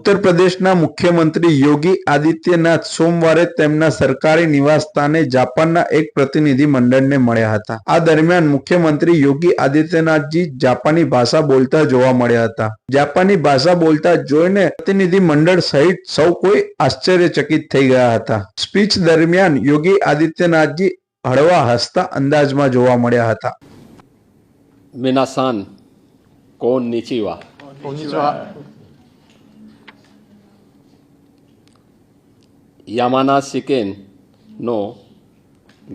ઉત્તર પ્રદેશના મુખ્યમંત્રી યોગી આદિત્યનાથ સોમવારે તેમના સરકારી નિવાસસ્થાને જાપાનના એક પ્રતિનિધિ મંડળને મળ્યા હતા. આ દરમિયાન મુખ્યમંત્રી યોગી આદિત્યનાથજી જાપાની ભાષા બોલતા જોવા મળ્યા હતા. જાપાની ભાષા બોલતા જોઈને પ્રતિનિધિ મંડળ સહિત સૌ કોઈ આશ્ચર્યચકિત થઈ ગયા હતા. સ્પીચ દરમિયાન યોગી આદિત્યનાથજી હળવા હસતા અંદાજમાં જોવા મળ્યા હતા. મિનાસાન કોન નીચીવા યામાના સિકેનનો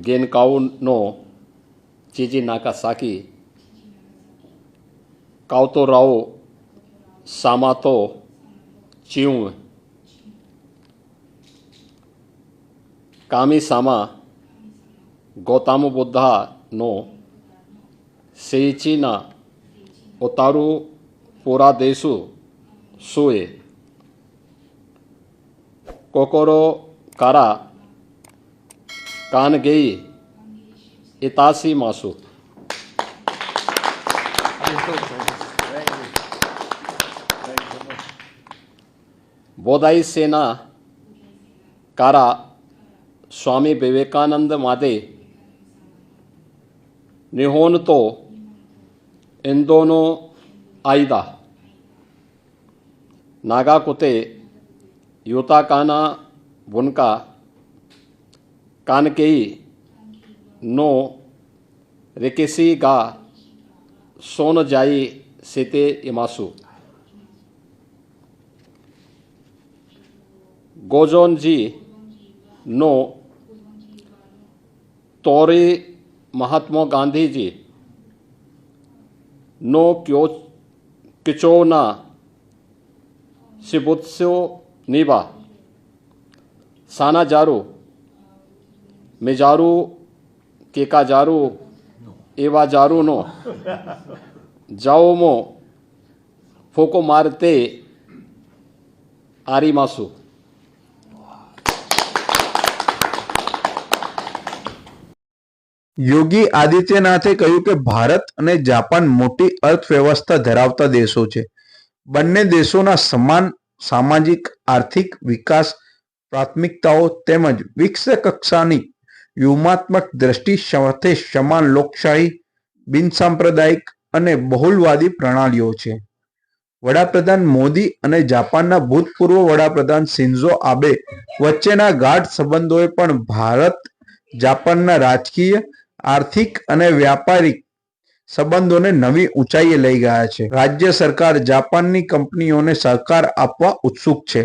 ગેનકાઉનો ચીજી નાકાસાકી કાવતોરાઓ સામાતો ચીઉ કામિસામા ગૌતામો બુદ્ધાનો સેચીના ઓતારુ પોરા દેસુ સોએ 心から歓迎いたします。ありがとうございます。ボダイセナからスワミ・ビベカナンダまで日本とインドの間長くて યોતા કાના વોનકા કાનકેઈ નો રેકેસી ગા સોન જાઈ સેતે ઇમાસુ ગોજોનજી નો તોરી મહાત્મા ગાંધીજી નો ક્યો કિચોના શિબુત્સ્યો नेबा साना जारो मेजारो केका जारो એવા જારુનો જાઓમો ફોકો મારતે આરી માસુ યોગી આદિત્યનાથે કહ્યું કે ભારત અને જાપાન મોટી અર્થવ્યવસ્થા ધરાવતા દેશો છે. બંને દેશોના સમાન સામાજિક, આર્થિક વિકાસ, પ્રાથમિકતાઓ તેમજ વિકસ કક્ષાની વ્યૂહાત્મક દ્રષ્ટિ સાથે સમાન લોકશાહી બિનસાંપ્રદાયિક અને બહુલવાદી પ્રણાલીઓ છે. વડાપ્રધાન મોદી અને જાપાનના ભૂતપૂર્વ વડાપ્રધાન શિન્ઝો આબે વચ્ચેના ગાઢ સંબંધોએ પણ ભારત, જાપાનના રાજકીય, આર્થિક અને વ્યાપારિક સંબંધોને નવી ઊંચાઈએ લઈ ગયા છે. રાજ્ય સરકાર જાપાનની કંપનીઓને સહકાર આપવા ઉત્સુક છે.